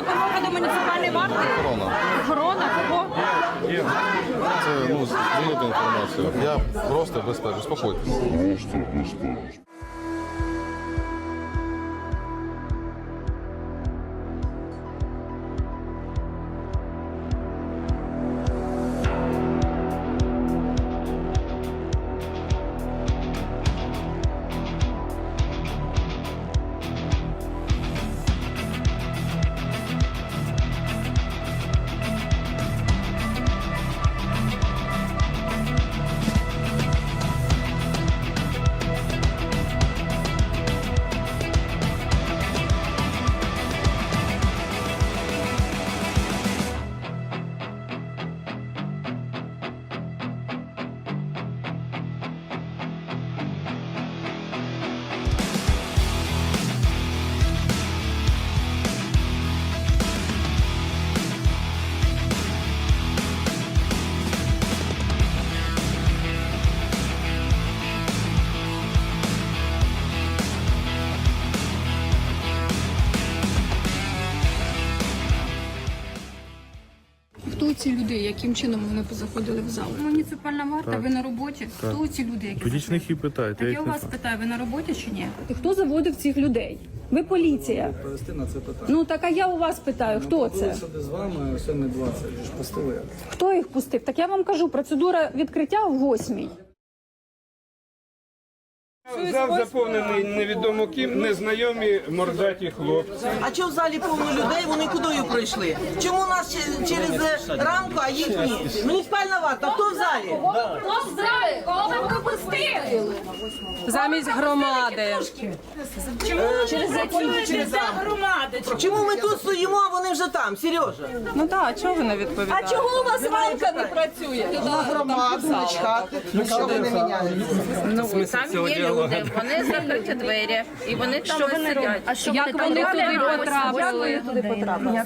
допомога до муніципальної варти? Охорона. Охорона? Кого? Це ну звільнити інформацію. Я просто безпечно. Успокойтесь. Хто ці люди, яким чином вони позаходили в зал? Муніципальна варта, ви на роботі? Хто ці люди, які Тоді ж них і питають. Так я у вас питаю, ви на роботі чи ні? Хто заводив цих людей? Ви поліція. Повести на це питання. Ну так а я у вас питаю, хто це? Сюди з вами о 7.20 ж пустили. Хто їх пустив? Так я вам кажу, процедура відкриття в восьмій. Зал заповнений невідомо ким, незнайомі мордаті хлопці. А чого в залі повно людей? Вони кудою прийшли? Чому нас через е, рамку, а їх ні? Муніципальна варта, хто в залі? Хлоп здравий, Кого ви пропустили? Замість громади. Через через громади. Чому ми тут стоїмо, а вони вже там? Сережа. Ну так, а чого ви не відповідаєте? А чого у вас рамка не працює? Ну, там є люди, вони закриті двері, і вони там не сидять. А що Як вони туди потрапили?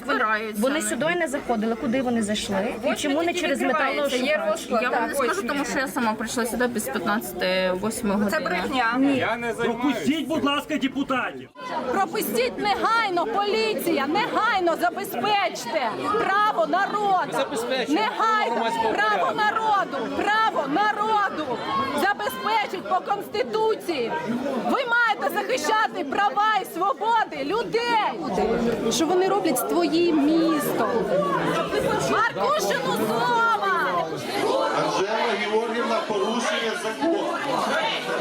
Збираються. Вони сюди не заходили, куди вони зайшли? І чому не через розклад. Я вам не скажу, тому що я сама прийшла сюди без 15-8 години. Це брехня. Я не. Пропустіть, будь ласка, депутатів. Пропустіть негайно, поліція, негайно забезпечте право народу. Негайно право народу, право народу забезпечить по конституції. Ви маєте захищати права і свободи людей. Що вони роблять з твоїм містом? Маркушину слова! Анжела Георгівна порушує закон.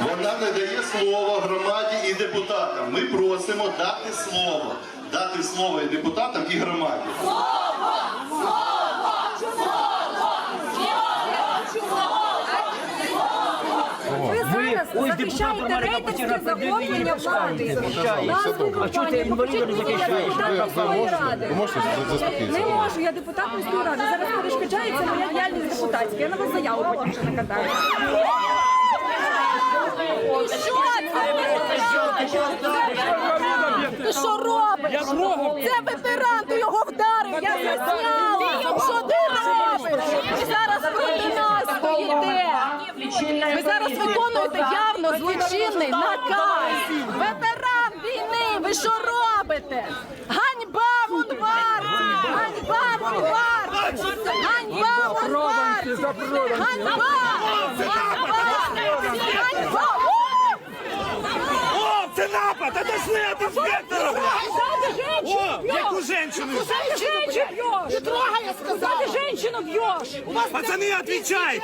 Вона не дає слова громаді і депутатам. Ми просимо дати слово. Дати слово і депутатам, і громаді. Ви ось депутат громади Капутіна захоплення влади. А чого ти інвалідом не? Ви, ви ви можу, я депутат міської ради. Зараз перешкоджається моя діяльність депутатська. Я на вас заяву потім ще накатаю. Ти що це? Ти що робиш? Це ветеран, ти його вдарив, я засняла. Що ти робиш? Ви зараз проти нас стоїте. Ви зараз виконуєте явно злочинний наказ. Ветеран війни, ви що робите? Ганьба Монварті! Ганьба Монварті! Ганьба Монварті! Ганьба! Ганьба! Ганьба! Це напад! Отошли от інспектора! О, яку женщину! Не трогай, я сказала! Ты женщину бьешь! У вас Пацаны, отвечайте!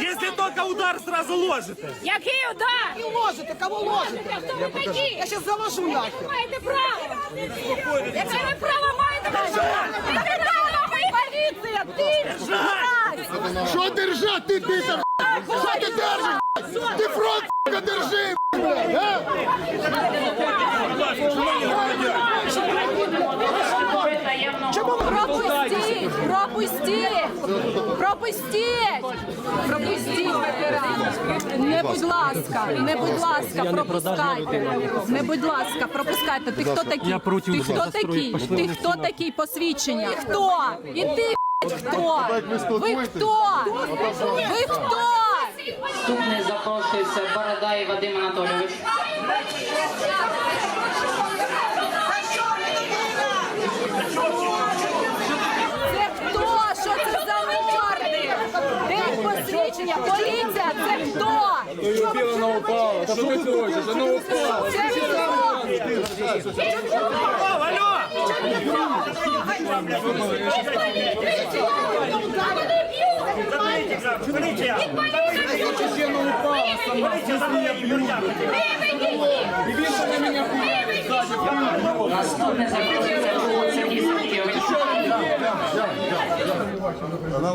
Если только удар, сразу ложите! Який удар? не Ложите, кого ложите? Хто ви такі? Я зараз заложу нахер. маєте право? Яке ви право маєте? Яке право ви поліція? Ти! Що держати, ти бісер? Що ти держиш? Ти фронт держи! Пропустіть! Пропустіть! Пропустіть! Пропустіть ветеранів! Не будь ласка, не будь ласка, пропускайте. Не будь ласка, пропускайте. Ти хто такий? Ти хто такий? Ти хто такий? Посвідчення? Хто? І ти хто? Ви хто? Ви хто? Наступний запрошується Бородай Вадим Анатолійович. Це хто? Що це за морди? Де посвідчення? Поліція, це хто? Вона упала. Та що ти хочеш? Вона упала. Це хто? Алло! А упав.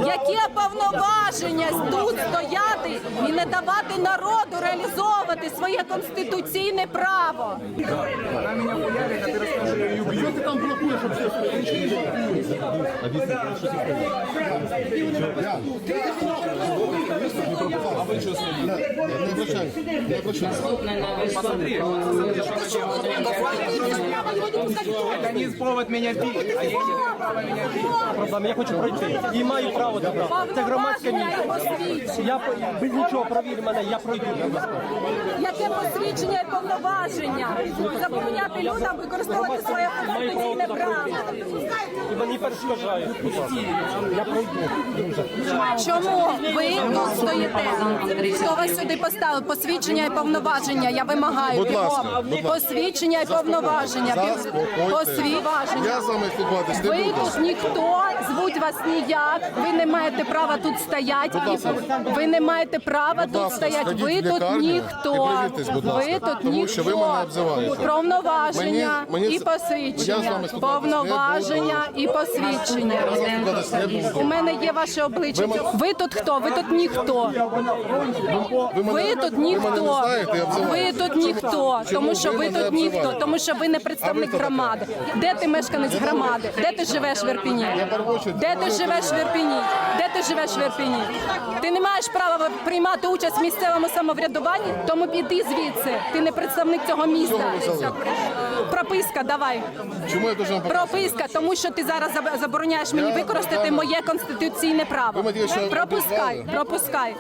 Яке повноваження тут стояти і не давати народу реалізовувати своє конституційне право? Не обращайся, не обращайся. Організм повод мене я не права мене бити. Я хочу пройти. І маю право добре. Це громадське місце. Я по- без нічого провір мене, я пройду. Яке посвідчення і повноваження? Забороняти людям використовувати своє конституційне право. І мені перешкоджають. Я пройду. Чому ви тут стоїте? Хто вас сюди поставив? Посвідчення і повноваження. Я вимагаю Будь бігом. будь ласка. Посвідчення і повноваження. Посвідчення. Я з вами спілкуватись не Ви буду. тут ніхто, звуть вас ніяк. Ви не маєте права тут стояти. Будь ласка. Ви не маєте права Будь тут ласка, стояти. сходіть Ви тут лікарню ніхто. і будь ласка, Ви тут тому що ви ніхто. мене обзиваєте. Повноваження Мені- мені і це- я з посвідчення. вами спілкуватись не Повноваження і посвідчення. Я з вами спілкуватись не буду. У мене є ваше обличчя. Ви тут хто? Ви тут ніхто. Ви мене- Ви тут Ви мене ніхто. знаєте Ви тут ніхто, тому що ви ви мене тут ніхто, обзиваєте? тому що ви не представник громади. Де ти мешканець громади? Де ти живеш в Ірпіні? Де ти живеш в Ірпіні? Де ти живеш в Ірпіні? Ти не маєш права приймати участь в місцевому самоврядуванні, тому піди звідси. Ти не представник цього міста. Прописка, давай. Чому я показувати? Прописка, тому що ти зараз забороняєш мені використати моє конституційне право. Пропускай, пропускай.